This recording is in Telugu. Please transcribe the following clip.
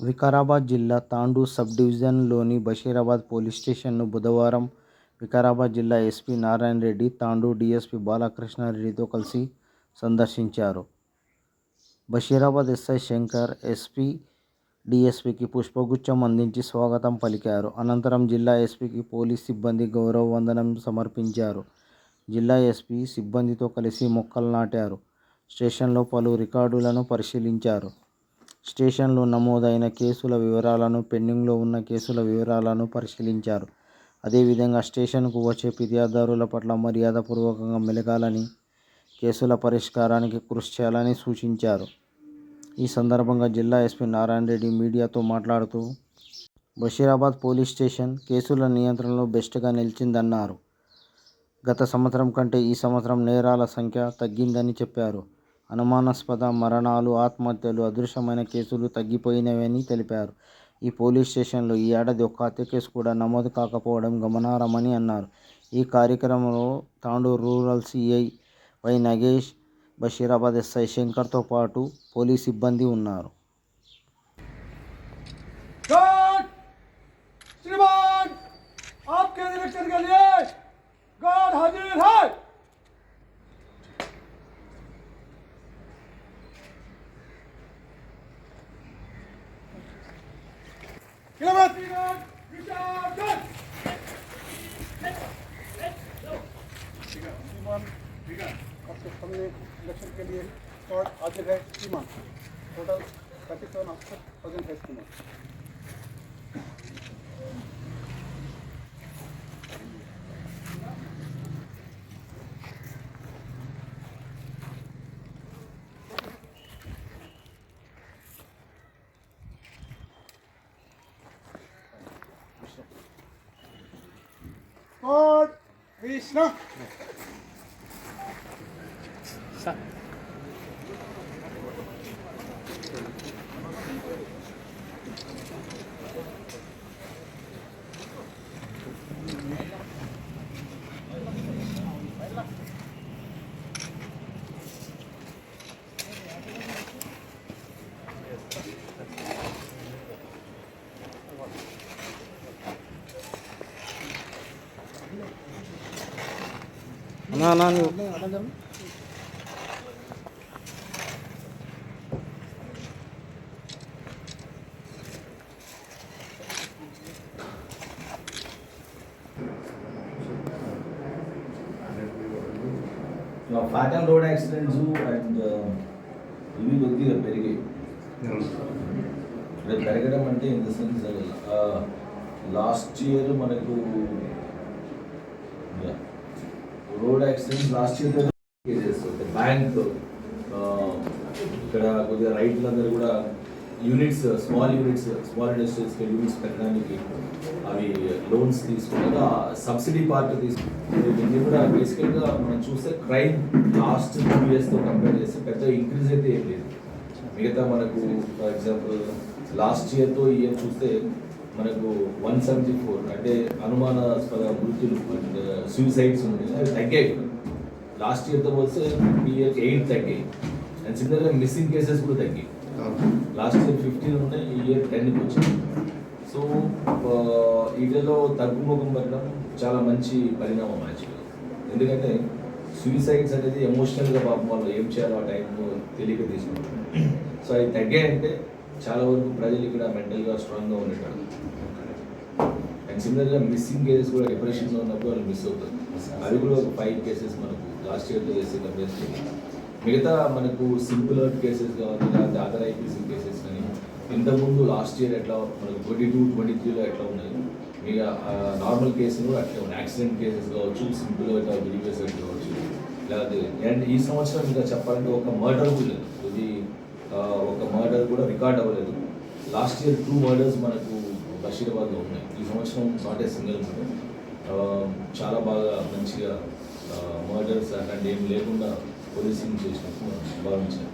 వికారాబాద్ జిల్లా తాండూ సబ్ డివిజన్లోని బషీరాబాద్ పోలీస్ స్టేషన్ను బుధవారం వికారాబాద్ జిల్లా ఎస్పీ నారాయణ రెడ్డి తాండూ డీఎస్పీ బాలకృష్ణారెడ్డితో కలిసి సందర్శించారు. బషీరాబాద్ ఎస్ఐ శంకర్, ఎస్పీ డిఎస్పీకి పుష్పగుచ్ఛం అందించి స్వాగతం పలికారు. అనంతరం జిల్లా ఎస్పీకి పోలీస్ సిబ్బంది గౌరవ వందనం సమర్పించారు. జిల్లా ఎస్పీ సిబ్బందితో కలిసి మొక్కలు నాటారు. స్టేషన్లో పలు రికార్డులను పరిశీలించారు. స్టేషన్లో నమోదైన కేసుల వివరాలను, పెండింగ్లో ఉన్న కేసుల వివరాలను పరిశీలించారు. అదేవిధంగా స్టేషన్కు వచ్చే ఫిర్యాదుదారుల పట్ల మర్యాదపూర్వకంగా మెలగాలని, కేసుల పరిష్కారానికి కృషి చేయాలని సూచించారు. ఈ సందర్భంగా జిల్లా ఎస్పీ నారాయణ రెడ్డి మీడియాతో మాట్లాడుతూ బషీరాబాద్ పోలీస్ స్టేషన్ కేసుల నియంత్రణలో బెస్ట్గా నిలిచిందన్నారు. గత సంవత్సరం కంటే ఈ సంవత్సరం నేరాల సంఖ్య తగ్గిందని చెప్పారు. అనుమానాస్పద మరణాలు, ఆత్మహత్యలు, అదృశ్యమైన కేసులు తగ్గిపోయినవని తెలిపారు. ఈ పోలీస్ స్టేషన్లో ఈ ఏడాది ఒక్క హత్య కేసు కూడా నమోదు కాకపోవడం గమనార్హమని అన్నారు. ఈ కార్యక్రమంలో Tandur rural CI Y Nagesh, Basheerabad SI శంకర్తో పాటు పోలీస్ సిబ్బంది ఉన్నారు. गार्ड श्रीमान आपके निरीक्षण के लिए गार्ड हाजिर है गार्ड आपके सामने इलेक्शन के लिए स्क्वाड हाजिर है श्रीमान टोटल थर्टी सेवन है はい、クリシ。నువ్వు. Fat and road accidents and ఇవి కొద్దిగా పెరిగాయి. రేపు పెరగడం అంటే in the sense last year మనకు road last year cases bank ఇక్కడ కొద్దిగా రైతులందరూ కూడా యూనిట్స్ స్మాల్ యూనిట్స్ స్మాల్ ఇండస్ట్రీస్కి యూనిట్స్ పెట్టడానికి అవి లోన్స్ తీసుకున్నాక సబ్సిడీ పార్ట్ తీసుకున్నారు దీన్ని కూడా బేసికల్గా మనం చూస్తే క్రైమ్ లాస్ట్ టూ ఇయర్స్తో కంపేర్ చేస్తే పెద్ద ఇంక్రీజ్ అయితే ఏం లేదు. మిగతా మనకు ఫర్ ఎగ్జాంపుల్ లాస్ట్ ఇయర్తో ఇయర్ చూస్తే మనకు వన్ సెవెంటీ ఫోర్ అంటే అనుమానాస్పద మృతులు అండ్ సూసైడ్స్ ఉన్నాయి. అవి తగ్గాయి లాస్ట్ ఇయర్తో పోస్తే ఈ ఇయర్ ఎయిట్ తగ్గాయి. అండ్ సిమిలర్గా మిస్సింగ్ కేసెస్ కూడా తగ్గాయి. లాస్ట్ ఇయర్ ఫిఫ్టీన్ ఉన్నాయి ఈ ఇయర్ టెన్కి వచ్చింది. సో వీటిలో తగ్గుముఖం పడడం చాలా మంచి పరిణామం యాక్చువల్గా. ఎందుకంటే సూసైడ్స్ అనేది ఎమోషనల్గా పాపం వాళ్ళు ఏం చేయాలో ఆ టైంలో తెలియక తీసుకుంటారు. సో అవి తగ్గాయంటే చాలా వరకు ప్రజలు ఇక్కడ మెంటల్గా స్ట్రాంగ్గా ఉండేటారు అండ్ సిమిలర్గా మిస్సింగ్ కేసెస్ కూడా డిప్రెషన్లో ఉన్నప్పుడు వాళ్ళు మిస్ అవుతారు. అవి కూడా ఒక ఫైవ్ కేసెస్ మనకు లాస్ట్ ఇయర్తో చేసే కంపేర్ మిగతా మనకు సింపుల్ హర్ట్ కేసెస్ కావాలి లేకపోతే అదర్ ఐపీసీ కేసెస్ కానీ ఇంతకుముందు లాస్ట్ ఇయర్ ఎట్లా మనకు ట్వంటీ టూ ట్వంటీ త్రీలో ఎట్లా ఉన్నాయి? ఇక నార్మల్ కేసులు కూడా అట్లే ఉన్నాయి. యాక్సిడెంట్ కేసెస్ కావచ్చు సింపుల్ హర్ట్ విడివేస్ కావచ్చు. లేకపోతే అండ్ ఈ సంవత్సరం ఇంకా చెప్పాలంటే ఒక మర్డర్ కూడా లేదు ఇది ఆ, ఒక మర్డర్ కూడా రికార్డ్ అవ్వలేదు. లాస్ట్ ఇయర్ టూ మర్డర్స్ మనకు బషీరాబాద్లో ఉన్నాయి. ఈ సంవత్సరం నాట్ ఏ సింగిల్ మర్డర్ చాలా బాగా మంచిగా మర్డర్స్ అట్లాంటి ఏం లేకుండా పోలీసింగ్ చేసినట్టు భావించాను